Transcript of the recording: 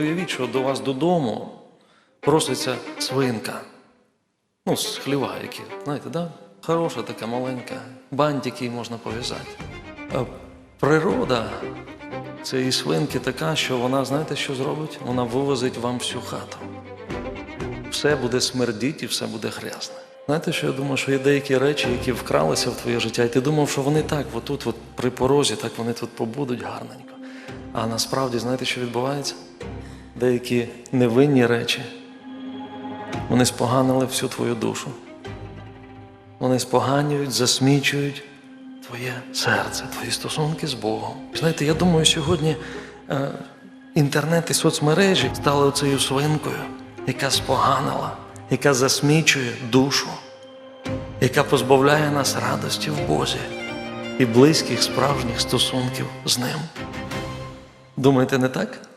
Уявіть, що до вас додому проситься свинка. Ну, з хліва, які, знаєте, да? Хороша така маленька, бантик їй можна пов'язати. Природа цієї свинки така, що вона, знаєте, що зробить? Вона вивозить вам всю хату. Все буде смердіти і все буде грязне. Знаєте, що я думаю, що є деякі речі, які вкралися в твоє життя, і ти думав, що вони так, отут, от при порозі, так вони тут побудуть гарненько. А насправді, знаєте, що відбувається? Деякі невинні речі, вони споганили всю твою душу. Вони споганюють, засмічують твоє серце, твої стосунки з Богом. Знаєте, я думаю, сьогодні е, інтернет і соцмережі стали оцею свинкою, яка споганила, яка засмічує душу, яка позбавляє нас радості в Бозі і близьких справжніх стосунків з Ним. Думаєте, не так?